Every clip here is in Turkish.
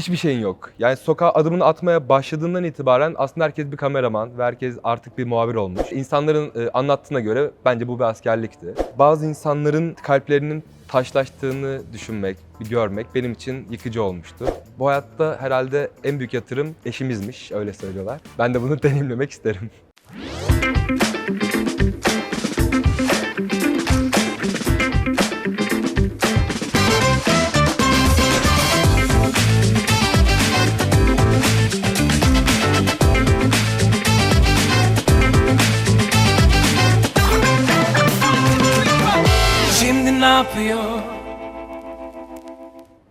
hiçbir şeyin yok. Yani sokağa adımını atmaya başladığından itibaren aslında herkes bir kameraman ve herkes artık bir muhabir olmuş. İnsanların e, anlattığına göre bence bu bir askerlikti. Bazı insanların kalplerinin taşlaştığını düşünmek, görmek benim için yıkıcı olmuştu. Bu hayatta herhalde en büyük yatırım eşimizmiş, öyle söylüyorlar. Ben de bunu deneyimlemek isterim.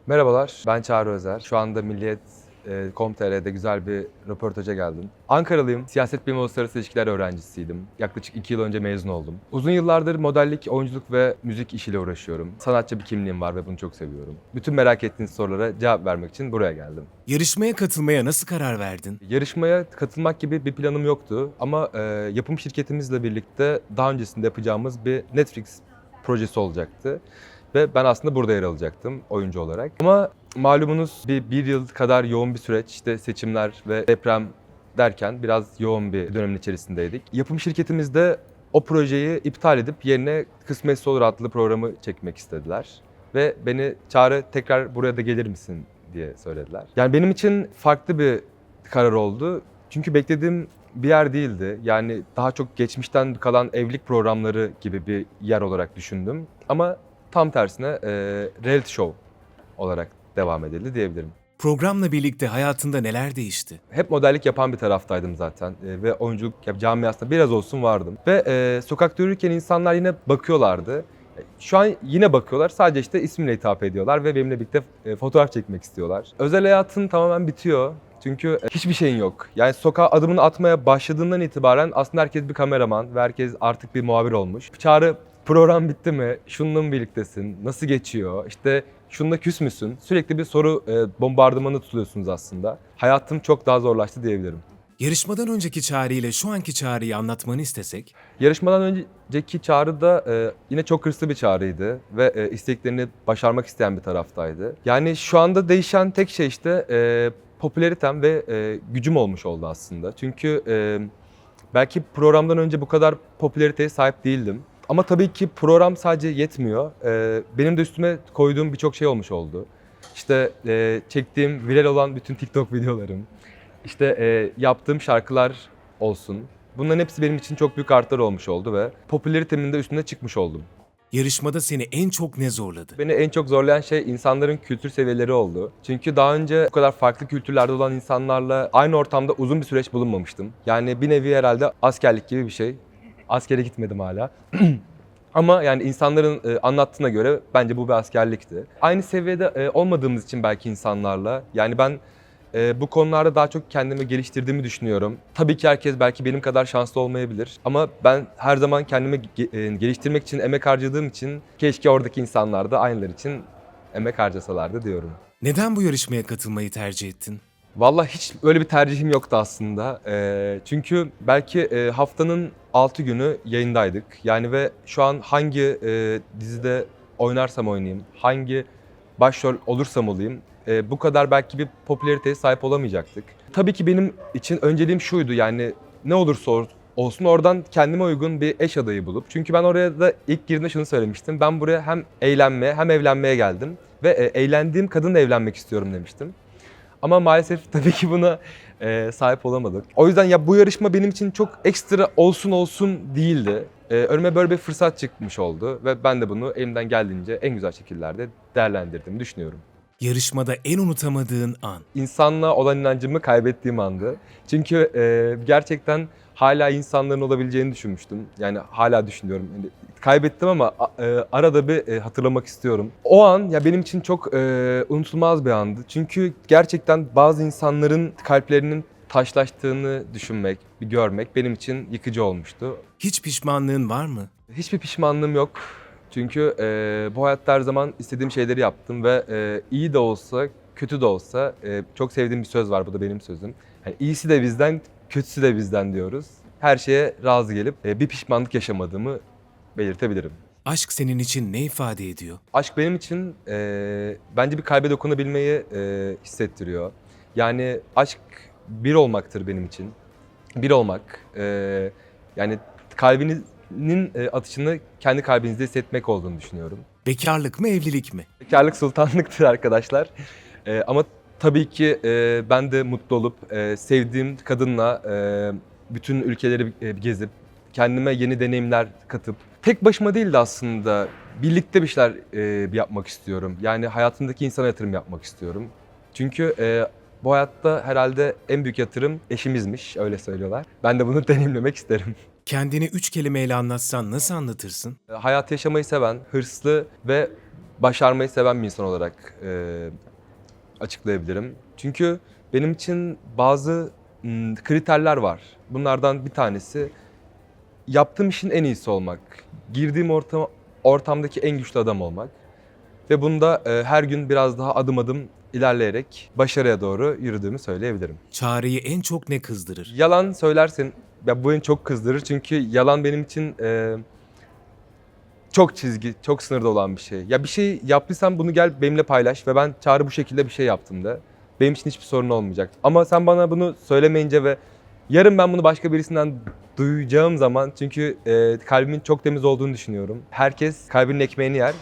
Merhabalar, ben Çağrı Özer. Şu anda Milliyet e, Com.tr'de güzel bir röportaja geldim. Ankaralıyım, siyaset bilimi uluslararası ilişkiler öğrencisiydim. Yaklaşık iki yıl önce mezun oldum. Uzun yıllardır modellik, oyunculuk ve müzik işiyle uğraşıyorum. Sanatçı bir kimliğim var ve bunu çok seviyorum. Bütün merak ettiğiniz sorulara cevap vermek için buraya geldim. Yarışmaya katılmaya nasıl karar verdin? Yarışmaya katılmak gibi bir planım yoktu ama e, yapım şirketimizle birlikte daha öncesinde yapacağımız bir Netflix projesi olacaktı. Ve ben aslında burada yer alacaktım oyuncu olarak. Ama malumunuz bir, bir yıl kadar yoğun bir süreç, işte seçimler ve deprem derken biraz yoğun bir dönemin içerisindeydik. Yapım şirketimiz de o projeyi iptal edip yerine Kısmetse Olur adlı programı çekmek istediler. Ve beni Çağrı tekrar buraya da gelir misin diye söylediler. Yani benim için farklı bir karar oldu. Çünkü beklediğim bir yer değildi. Yani daha çok geçmişten kalan evlilik programları gibi bir yer olarak düşündüm. Ama tam tersine e, reality show olarak devam edildi diyebilirim. Programla birlikte hayatında neler değişti? Hep modellik yapan bir taraftaydım zaten e, ve oyunculuk camiasında biraz olsun vardım. Ve e, sokakta yürürken insanlar yine bakıyorlardı. E, Şu an yine bakıyorlar sadece işte ismimle hitap ediyorlar ve benimle birlikte e, fotoğraf çekmek istiyorlar. Özel hayatın tamamen bitiyor. Çünkü e, hiçbir şeyin yok. Yani sokağa adımını atmaya başladığından itibaren aslında herkes bir kameraman ve herkes artık bir muhabir olmuş. Çağrı program bitti mi? Şununla mı birliktesin? Nasıl geçiyor? İşte şununla küs müsün? Sürekli bir soru e, bombardımanı tutuluyorsunuz aslında. Hayatım çok daha zorlaştı diyebilirim. Yarışmadan önceki Çağrı ile şu anki Çağrı'yı anlatmanı istesek, Yarışmadan önceki çağrı da e, yine çok hırslı bir çağrıydı ve e, isteklerini başarmak isteyen bir taraftaydı. Yani şu anda değişen tek şey işte e, popülaritem ve e, gücüm olmuş oldu aslında. Çünkü e, belki programdan önce bu kadar popülariteye sahip değildim. Ama tabii ki program sadece yetmiyor. E, benim de üstüme koyduğum birçok şey olmuş oldu. İşte e, çektiğim viral olan bütün TikTok videolarım, işte e, yaptığım şarkılar olsun. Bunların hepsi benim için çok büyük artlar olmuş oldu ve popülaritemin de üstüne çıkmış oldum. yarışmada seni en çok ne zorladı? Beni en çok zorlayan şey insanların kültür seviyeleri oldu. Çünkü daha önce bu kadar farklı kültürlerde olan insanlarla aynı ortamda uzun bir süreç bulunmamıştım. Yani bir nevi herhalde askerlik gibi bir şey. Askere gitmedim hala. Ama yani insanların e, anlattığına göre bence bu bir askerlikti. Aynı seviyede e, olmadığımız için belki insanlarla yani ben e, bu konularda daha çok kendimi geliştirdiğimi düşünüyorum. Tabii ki herkes belki benim kadar şanslı olmayabilir ama ben her zaman kendimi ge- e, geliştirmek için emek harcadığım için keşke oradaki insanlar da aynılar için emek harcasalardı diyorum. Neden bu yarışmaya katılmayı tercih ettin? Vallahi hiç öyle bir tercihim yoktu aslında. Ee, çünkü belki e, haftanın 6 günü yayındaydık. Yani ve şu an hangi e, dizide oynarsam oynayayım, hangi başrol olursam olayım e, bu kadar belki bir popülariteye sahip olamayacaktık. Tabii ki benim için önceliğim şuydu yani ne olursa ol- olsun oradan kendime uygun bir eş adayı bulup. Çünkü ben oraya da ilk girdiğimde şunu söylemiştim. Ben buraya hem eğlenmeye hem evlenmeye geldim. Ve e, eğlendiğim kadınla evlenmek istiyorum demiştim. Ama maalesef tabii ki buna e, sahip olamadık. O yüzden ya bu yarışma benim için çok ekstra olsun olsun değildi. E, önüme böyle bir fırsat çıkmış oldu ve ben de bunu elimden geldiğince en güzel şekillerde değerlendirdiğimi düşünüyorum. Yarışmada en unutamadığın an. İnsanla olan inancımı kaybettiğim andı. Çünkü e, gerçekten hala insanların olabileceğini düşünmüştüm. Yani hala düşünüyorum. Yani kaybettim ama e, arada bir e, hatırlamak istiyorum. O an ya benim için çok e, unutulmaz bir andı. Çünkü gerçekten bazı insanların kalplerinin taşlaştığını düşünmek, görmek benim için yıkıcı olmuştu. Hiç pişmanlığın var mı? Hiçbir pişmanlığım yok. Çünkü e, bu hayatta her zaman istediğim şeyleri yaptım ve e, iyi de olsa, kötü de olsa e, çok sevdiğim bir söz var. Bu da benim sözüm. Yani iyisi de bizden, kötüsü de bizden diyoruz. Her şeye razı gelip e, bir pişmanlık yaşamadığımı belirtebilirim. Aşk senin için ne ifade ediyor? Aşk benim için e, bence bir kalbe dokunabilmeyi e, hissettiriyor. Yani aşk bir olmaktır benim için. Bir olmak. e, yani kalbinizin e, atışını kendi kalbinizde hissetmek olduğunu düşünüyorum. Bekarlık mı evlilik mi? Bekarlık sultanlıktır arkadaşlar. E, ama tabii ki e, ben de mutlu olup e, sevdiğim kadınla e, bütün ülkeleri e, gezip kendime yeni deneyimler katıp tek başıma değil de aslında birlikte bir şeyler e, yapmak istiyorum. Yani hayatımdaki insana yatırım yapmak istiyorum. Çünkü e, bu hayatta herhalde en büyük yatırım eşimizmiş öyle söylüyorlar. Ben de bunu deneyimlemek isterim. Kendini üç kelimeyle anlatsan nasıl anlatırsın? E, Hayatı yaşamayı seven, hırslı ve başarmayı seven bir insan olarak e, açıklayabilirim. Çünkü benim için bazı m, kriterler var. Bunlardan bir tanesi yaptığım işin en iyisi olmak. Girdiğim ortam, ortamdaki en güçlü adam olmak. Ve bunda e, her gün biraz daha adım adım ilerleyerek başarıya doğru yürüdüğümü söyleyebilirim. Çağrı'yı en çok ne kızdırır? Yalan söylersen ya bu beni çok kızdırır çünkü yalan benim için e, çok çizgi, çok sınırda olan bir şey. Ya bir şey yaptıysan bunu gel benimle paylaş ve ben Çağrı bu şekilde bir şey yaptım da. Benim için hiçbir sorun olmayacak. Ama sen bana bunu söylemeyince ve yarın ben bunu başka birisinden duyacağım zaman çünkü e, kalbimin çok temiz olduğunu düşünüyorum. Herkes kalbinin ekmeğini yer.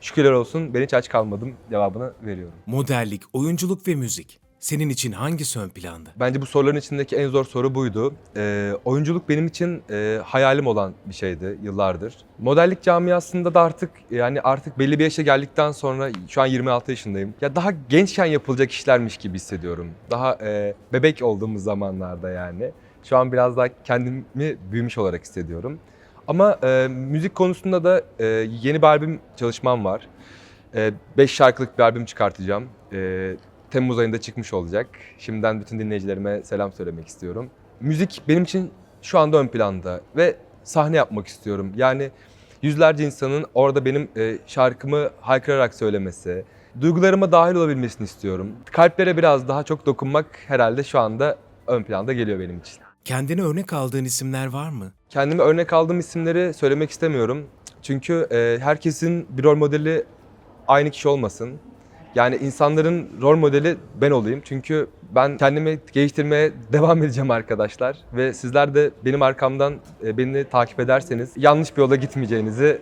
Şükürler olsun ben hiç aç kalmadım cevabını veriyorum. Modellik, oyunculuk ve müzik. Senin için hangisi ön planda? Bence bu soruların içindeki en zor soru buydu. Ee, oyunculuk benim için e, hayalim olan bir şeydi yıllardır. Modellik camiasında da artık yani artık belli bir yaşa geldikten sonra şu an 26 yaşındayım. Ya daha gençken yapılacak işlermiş gibi hissediyorum. Daha e, bebek olduğumuz zamanlarda yani. Şu an biraz daha kendimi büyümüş olarak hissediyorum. Ama e, müzik konusunda da e, yeni bir albüm çalışmam var. 5 şarkılık bir albüm çıkartacağım. E, Temmuz ayında çıkmış olacak. Şimdiden bütün dinleyicilerime selam söylemek istiyorum. Müzik benim için şu anda ön planda ve sahne yapmak istiyorum. Yani yüzlerce insanın orada benim e, şarkımı haykırarak söylemesi, duygularıma dahil olabilmesini istiyorum. Kalplere biraz daha çok dokunmak herhalde şu anda ön planda geliyor benim için. Kendine örnek aldığın isimler var mı? Kendime örnek aldığım isimleri söylemek istemiyorum. Çünkü e, herkesin bir rol modeli aynı kişi olmasın. Yani insanların rol modeli ben olayım. Çünkü ben kendimi geliştirmeye devam edeceğim arkadaşlar. Ve sizler de benim arkamdan e, beni takip ederseniz yanlış bir yola gitmeyeceğinizi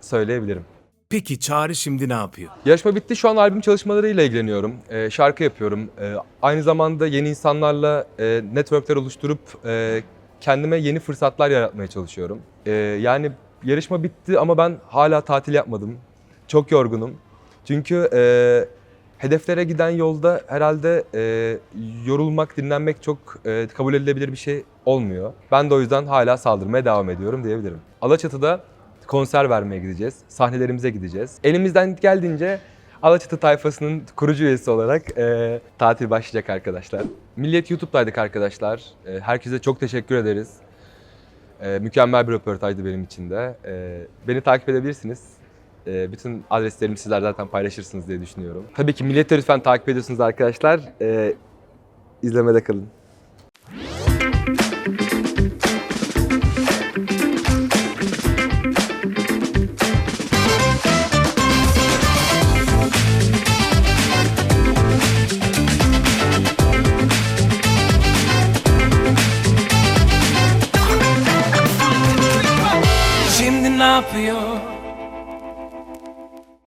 söyleyebilirim. Peki Çağrı şimdi ne yapıyor? Yarışma bitti. Şu an albüm çalışmalarıyla ilgileniyorum. Ee, şarkı yapıyorum. Ee, aynı zamanda yeni insanlarla e, networkler oluşturup e, kendime yeni fırsatlar yaratmaya çalışıyorum. Ee, yani yarışma bitti ama ben hala tatil yapmadım. Çok yorgunum. Çünkü e, hedeflere giden yolda herhalde e, yorulmak, dinlenmek çok e, kabul edilebilir bir şey olmuyor. Ben de o yüzden hala saldırmaya devam ediyorum diyebilirim. Alaçatı'da konser vermeye gideceğiz. Sahnelerimize gideceğiz. Elimizden geldiğince Alaçatı tayfasının kurucu üyesi olarak e, tatil başlayacak arkadaşlar. Milliyet YouTube'daydık arkadaşlar. E, herkese çok teşekkür ederiz. E, mükemmel bir röportajdı benim için de. E, beni takip edebilirsiniz. E, bütün adreslerimi sizler zaten paylaşırsınız diye düşünüyorum. Tabii ki Milliyet'i lütfen takip ediyorsunuz arkadaşlar. E, izlemede kalın.